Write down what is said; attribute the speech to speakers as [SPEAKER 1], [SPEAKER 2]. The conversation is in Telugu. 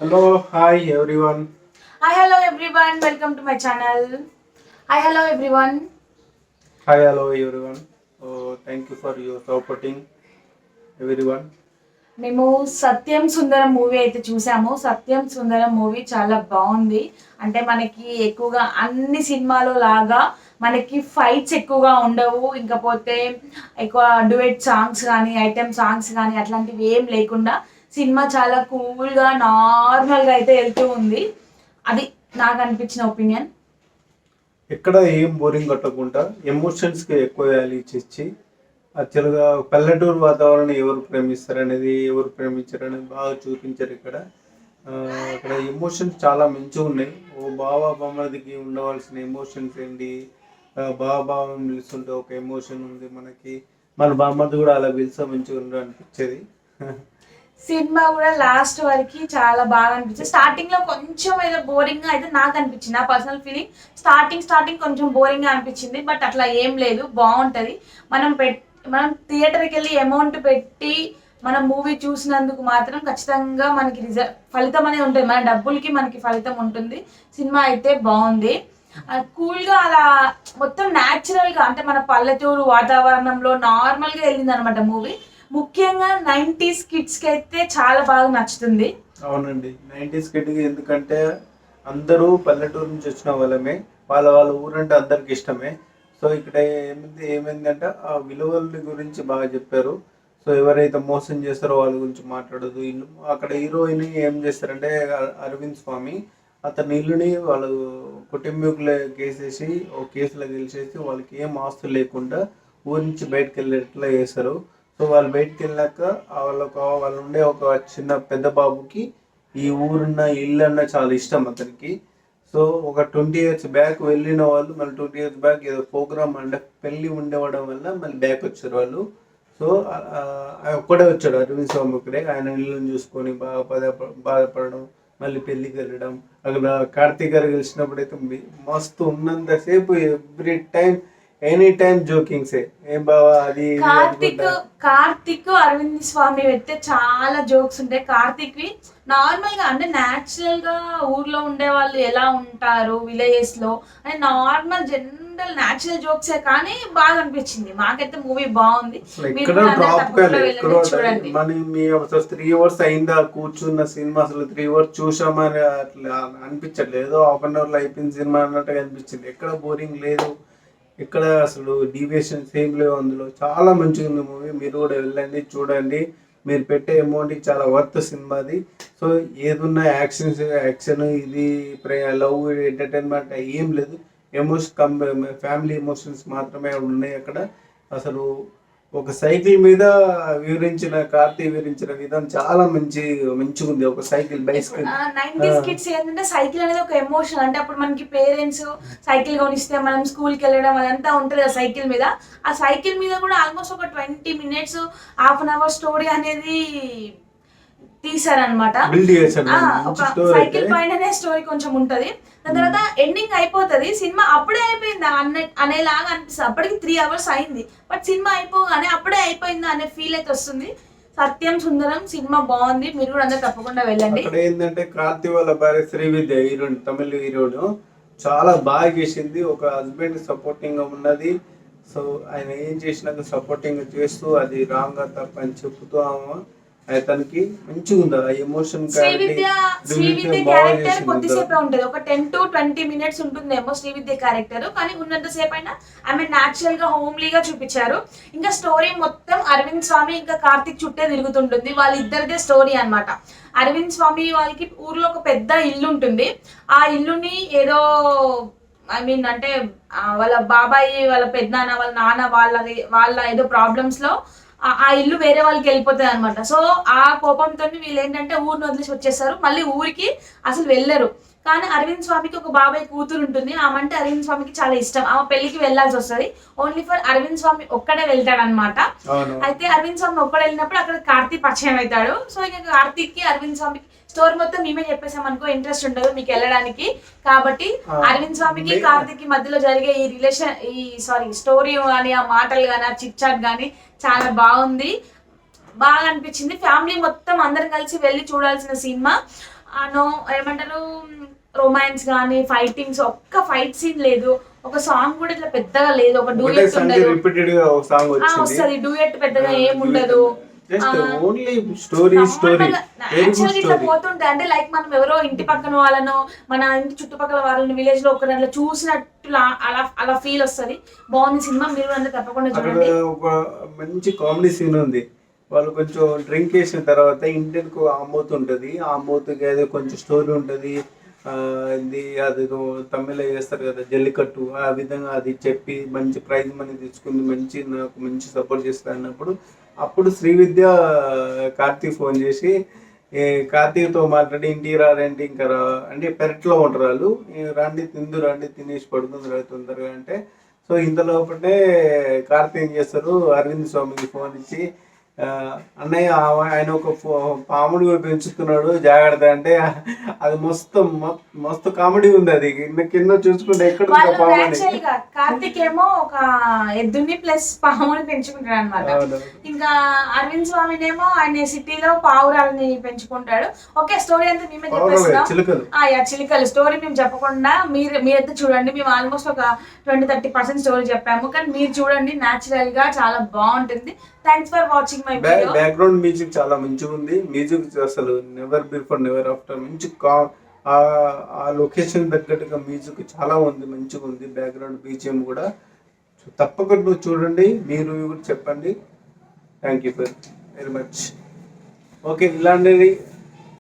[SPEAKER 1] Hello hi everyone
[SPEAKER 2] hi hello everyone welcome to my channel hi hello everyone
[SPEAKER 1] hi hello everyone thank you for your supporting everyone
[SPEAKER 2] మేము సత్యం సుందరం మూవీ అయితే చూసాము. సత్యం సుందరం మూవీ చాలా బాగుంది. అంటే మనకి ఎక్కువగా అన్ని సినిమాలో లాగా మనకి ఫైట్స్ ఎక్కువగా ఉండవు. ఇంకపోతే ఎక్కువ డుయెట్ సాంగ్స్ కానీ ఐటెం సాంగ్స్ కానీ అట్లాంటివి ఏం లేకుండా సినిమా చాలా కూల్గా నార్మల్గా అయితే వెళ్తూ ఉంది. అది నాకు అనిపించిన ఒపీనియన్.
[SPEAKER 1] ఎక్కడ ఏం బోరింగ్ కట్టకుండా ఎమోషన్స్కి ఎక్కువ వాల్యూ ఇచ్చి యాక్చువల్గా పల్లెటూరు వాతావరణం ఎవరు ప్రేమిస్తారు అనేది ఎవరు ప్రేమించారు అనేది బాగా చూపించారు ఇక్కడ. అక్కడ ఇక్కడ ఎమోషన్స్ చాలా మంచిగా ఉన్నాయి. ఓ బాబా బొమ్మలకి ఉండవలసిన ఎమోషన్స్ ఏంటి? ఆ, బావ పిలుస్తుంటే ఒక ఎమోషన్ ఉంది మనకి. మన బామ్మది కూడా అలా పిలిస్తే మంచిగా ఉండడం అనిపించేది.
[SPEAKER 2] సినిమా కూడా లాస్ట్ వరకు చాలా బాగా అనిపించింది. స్టార్టింగ్లో కొంచెం ఏదో బోరింగ్గా అయితే నాకు అనిపించింది. నా పర్సనల్ ఫీలింగ్ స్టార్టింగ్ స్టార్టింగ్ కొంచెం బోరింగ్గా అనిపించింది. బట్ అట్లా ఏం లేదు. బాగుంటది. మనం పెట్ మనం థియేటర్కి వెళ్ళి అమౌంట్ పెట్టి మనం మూవీ చూసినందుకు మాత్రం ఖచ్చితంగా మనకి రిజల్ట్ ఫలితం అనేది ఉంటుంది. మన డబ్బులకి మనకి ఫలితం ఉంటుంది. సినిమా అయితే బాగుంది. కూల్గా అలా మొత్తం న్యాచురల్గా అంటే మన పల్లెటూరు వాతావరణంలో నార్మల్గా వెళ్ళింది అనమాట మూవీ ముఖ్యంగా నైంటీస్ కిడ్స్కి అయితే చాలా బాగా నచ్చుతుంది.
[SPEAKER 1] అవునండి. నైంటీస్ కిడ్ ఎందుకంటే అందరూ పల్లెటూరు నుంచి వచ్చిన వాళ్ళమే. వాళ్ళ వాళ్ళ ఊరంటే అందరికి ఇష్టమే. సో ఇక్కడ ఏమైంది ఏమైందంటే ఆ విలువల గురించి బాగా చెప్పారు. సో ఎవరైతే మోసం చేస్తారో వాళ్ళ గురించి మాట్లాడదు. ఇల్లు అక్కడ హీరోయిన్ ఏం చేస్తారంటే అరవింద్ స్వామి అతని ఇల్లుని వాళ్ళు కుటుంబీకులు కేసేసి ఓ కేసులో గెలిచేసి వాళ్ళకి ఏం ఆస్తులు లేకుండా ఊరి నుంచి బయటకు వెళ్ళేట్లా చేస్తారు. సో వాళ్ళు బయటకు వెళ్ళాక ఆ వాళ్ళు ఉండే ఒక చిన్న పెద్ద బాబుకి ఈ ఊరున్న ఇల్లు అన్న చాలా ఇష్టం అతనికి. సో ఒక ట్వంటీ ఇయర్స్ బ్యాక్ వెళ్ళిన వాళ్ళు మళ్ళీ ట్వంటీ ఇయర్స్ బ్యాక్ ఏదో ప్రోగ్రామ్ అంటే పెళ్ళి ఉండవడం వల్ల మళ్ళీ బ్యాక్ వచ్చారు వాళ్ళు. సో ఒక్కడే వచ్చాడు అరవింద్ స్వామి ఒక్కడే. ఆయన ఇల్లుని చూసుకొని బాగా బాధ బాధపడడం మళ్ళీ పెళ్ళికి వెళ్ళడం. అక్కడ కార్తీక్ గారు గెలిచినప్పుడు అయితే మస్తు ఉన్నంతసేపు ఎవ్రీ టైం ఎనీ టైం జోకింగ్సే ఏం బావా అది ఇది
[SPEAKER 2] కార్తిక్
[SPEAKER 1] అనుకుంటా.
[SPEAKER 2] కార్తిక్ అరవింద్ స్వామి అయితే చాలా జోక్స్ ఉంటాయి. కార్తిక్ వి నార్మల్గా అంటే న్యాచురల్గా ఊర్లో ఉండే వాళ్ళు ఎలా ఉంటారు విలేజెస్లో అంటే నార్మల్ జనరల్ న్యాచురల్ జోక్సే కానీ బాగా అనిపించింది. మాకైతే మూవీ బాగుంది.
[SPEAKER 1] అసలు
[SPEAKER 2] మీరు
[SPEAKER 1] ఎక్కడ
[SPEAKER 2] కూడా అందరూ
[SPEAKER 1] డ్రాప్
[SPEAKER 2] తప్పకుండా
[SPEAKER 1] కాలేదు
[SPEAKER 2] వెళ్ళండి,
[SPEAKER 1] ఎక్కడ
[SPEAKER 2] చూడండి.
[SPEAKER 1] మన మీ అసలు త్రీ అవర్స్ అయిందా కూర్చున్న సినిమా అసలు త్రీ అవర్స్ చూసామని అట్లా అనిపించట్లేదు. హాఫ్ అన్ అవర్లో అయిపోయిన సినిమా అన్నట్టుగా అనిపించింది. ఎక్కడ బోరింగ్ లేదు. ఇక్కడ అసలు డీవియేషన్స్ ఏం లేవు అందులో. చాలా మంచిగా ఉంది మూవీ మీరు కూడా వెళ్ళండి చూడండి. మీరు పెట్టే అమౌంట్ చాలా వర్త్ సినిమా అది. సో ఏదున్నా యాక్షన్స్ యాక్షన్ ఇది లవ్ ఎంటర్టైన్మెంట్ ఏం లేదు. ఎమోషన్ కం ఫ్యామిలీ ఎమోషన్స్ మాత్రమే ఉన్నాయి అక్కడ. అసలు ఒక సైకిల్ మీద వివరించిన కార్తీ వివరించిన విధానం చాలా మంచి మంచిగా ఉంది. ఒక సైకిల్ బైసికల్
[SPEAKER 2] నైన్టీస్
[SPEAKER 1] ఆ.
[SPEAKER 2] కిడ్స్ ఏంటంటే సైకిల్ అనేది ఒక ఎమోషన్ అంటే అప్పుడు మనకి పేరెంట్స్ సైకిల్ కొనిస్తే మనం స్కూల్కి వెళ్ళడం అదంతా ఉంటుంది కదా సైకిల్ మీద. ఆ సైకిల్ మీద కూడా ఆల్మోస్ట్ ఒక twenty minutes half an hour story అనేది తీసారనమాట సైకిల్ పైననే స్టోరీ కొంచెం ఉంటది. దాని తర్వాత ఎండింగ్ అయిపోతది. సినిమా అప్పుడే అయిపోయింది అన్న అనేలాగా అనిపిస్తుంది. అప్పటికి త్రీ అవర్స్ అయింది. బట్ సినిమా అయిపోగానే అప్పుడే అయిపోయింది అనే ఫీల్ అయితే వస్తుంది. సత్యం సుందరం సినిమా బాగుంది. మీరు కూడా అందరు తప్పకుండా వెళ్ళండి.
[SPEAKER 1] అక్కడ ఏంటంటే కార్తీ వాళ్ళ భార్య శ్రీవిద్య హీరోయిన్ తమిళ హీరోను చాలా బాగా చేసింది. ఒక హస్బెండ్ సపోర్టింగ్గా ఉన్నది. సో ఆయన ఏం చేసినాక సపోర్టింగ్ చేస్తూ అది రాంగ్గా తప్ప అని చెప్తూ ఆమె అతనికి మంచిగా ఉంది? ఆ ఎమోషన్
[SPEAKER 2] క్యారెక్టర్ కొద్దిసేపే ఉంటది. ఒక టెన్ టు ట్వంటీ మినిట్స్ ఉంటుందేమో శ్రీవిద్య క్యారెక్టర్ కానీ ఉన్నంతసేపు అయినా ఆమె న్యాచురల్గా హోమ్లీగా చూపించారు. ఇంకా స్టోరీ మొత్తం అరవింద్ స్వామి ఇంకా కార్తిక్ చుట్టే తిరుగుతుంటుంది. వాళ్ళిద్దరిదే స్టోరీ అన్నమాట. అరవింద్ స్వామి వాళ్ళకి ఊర్లో ఒక పెద్ద ఇల్లు ఉంటుంది. ఆ ఇల్లుని ఏదో ఐ మీన్ అంటే వాళ్ళ బాబాయి వాళ్ళ పెద్దనాన్న వాళ్ళ నాన్న వాళ్ళది వాళ్ళ ఏదో ప్రాబ్లమ్స్లో ఆ- ఆ ఇల్లు వేరే వాళ్ళకి వెళ్ళిపోతుంది అనమాట సో ఆ కోపంతో వీళ్ళు ఏంటంటే ఊరిని వదిలేసి వచ్చేస్తారు మళ్ళీ ఊరికి అసలు వెళ్ళరు. కానీ అరవింద్ స్వామికి ఒక బాబాయ్ కూతురు ఉంటుంది. ఆమె అంటే అరవింద్ స్వామికి చాలా ఇష్టం. ఆమె పెళ్ళికి వెళ్ళాల్సి వస్తుంది. ఓన్లీ ఫర్ అరవింద్ స్వామి ఒక్కడే వెళ్తాడు అనమాట
[SPEAKER 1] అవును.
[SPEAKER 2] అయితే అరవింద్ స్వామి ఒక్కడే వెళ్ళినప్పుడు అక్కడ కార్తీక్ పరిచయం అవుతాడు. సో ఇక కార్తీక్కి అరవింద్ స్వామికి స్టోరీ మొత్తం మేమే చెప్పేసాం అనుకో ఇంట్రెస్ట్ ఉండదు మీకు వెళ్ళడానికి. కాబట్టి అరవింద్ స్వామికి కార్తీక్కి మధ్యలో జరిగే ఈ రిలేషన్ ఈ సారీ స్టోరీ కానీ ఆ మాటలు కానీ ఆ చిట్ చాట్ కానీ చాలా బాగుంది. బాగా అనిపించింది. ఫ్యామిలీ మొత్తం అందరం కలిసి వెళ్ళి చూడాల్సిన సినిమా నో ఏమంటారు రొమాన్స్ కానీ ఫైటింగ్స్ ఒక్క ఫైట్ సీన్ లేదు. ఒక సాంగ్ కూడా ఇట్లా పెద్దగా లేదు. ఒక డూయెట్ ఉండదు. వస్తది. డూయెట్ పెద్దగా ఏం ఉండదు
[SPEAKER 1] జస్ట్ ఓన్లీ స్టోరీ స్టోరీ
[SPEAKER 2] ఇట్లా పోతుంటే అంటే లైక్ మనం ఎవరో ఇంటి పక్కన వాళ్ళనో మన ఇంటి చుట్టుపక్కల వాళ్ళని విలేజ్లో ఒకరిని అట్లా చూసినట్టు అలా అలా ఫీల్ వస్తది. బాగుంది సినిమా మీరు అందరూ తప్పకుండా చూడండి.
[SPEAKER 1] ఒక మంచి కామెడీ సీన్ ఉంది. వాళ్ళు కొంచెం డ్రింక్ చేసిన తర్వాత ఇంటికి అమ్మవుతుంటది ఆ అమ్మవుతుకి ఏదో కొంచెం స్టోరీ ఉంటది. ఇది అది తమిళ చేస్తారు కదా జల్లికట్టు. ఆ విధంగా అది చెప్పి మంచి ప్రైజ్ మనీ తెచ్చుకుంది మంచి నాకు మంచి సపోర్ట్ చేస్తా అన్నప్పుడు అప్పుడు శ్రీవిద్య కార్తీక్ ఫోన్ చేసి కార్తీక్తో మాట్లాడి ఇంటికి రారంటే ఇంకా రా అంటే పెరట్లో ఉంటారు వాళ్ళు. రండి తిందు రండి తినేసి పడుతుంది తొందరగా అంటే. సో ఇంత లోపలే కార్తీక్ ఏం చేస్తారు అరవింద్ స్వామికి ఫోన్ ఇచ్చి అన్నయ్య ఆయన ఒక పాముడు పెంచుతున్నాడు. జాగ్రత్త. అంటే అది మస్తు మ- మస్తు కామెడీ ఉంది అది. కింద కింద చూసుకుంటే ఎక్కడ
[SPEAKER 2] కార్తిక్ ఏమో ఒక ఎద్దుని ప్లస్ పాముని పెంచుకుంటాడు అనమాట. ఇంకా అరవింద్ స్వామినేమో ఆయన సిటీలో పావురాలని పెంచుకుంటాడు. ఓకే స్టోరీ అంతా మేమే చెప్పేస్తున్నాం.
[SPEAKER 1] చిలుకలు.
[SPEAKER 2] ఆ యా చిలికలు. స్టోరీ మేము చెప్పకుండా మీరు మీరైతే చూడండి. మేము ఆల్మోస్ట్ ఒక ట్వంటీ థర్టీ పర్సెంట్ స్టోరీ చెప్పాము. కానీ మీరు చూడండి న్యాచురల్గా చాలా బాగుంటుంది. Thanks for watching my video
[SPEAKER 1] background music చాలా మంచిగా ఉంది మ్యూజిక్ అసలు నెవర్ బిఫోర్ నెవర్ ఆఫ్టర్ మంచి ఆ- ఆ లొకేషన్ తగ్గట్టుగా మ్యూజిక్ చాలా ఉంది మంచిగా ఉంది బ్యాక్గ్రౌండ్ బీజిఎం కూడా. తప్పకుండా చూడండి మీరు కూడా చెప్పండి. Thank you very much okay ఇలాంటివి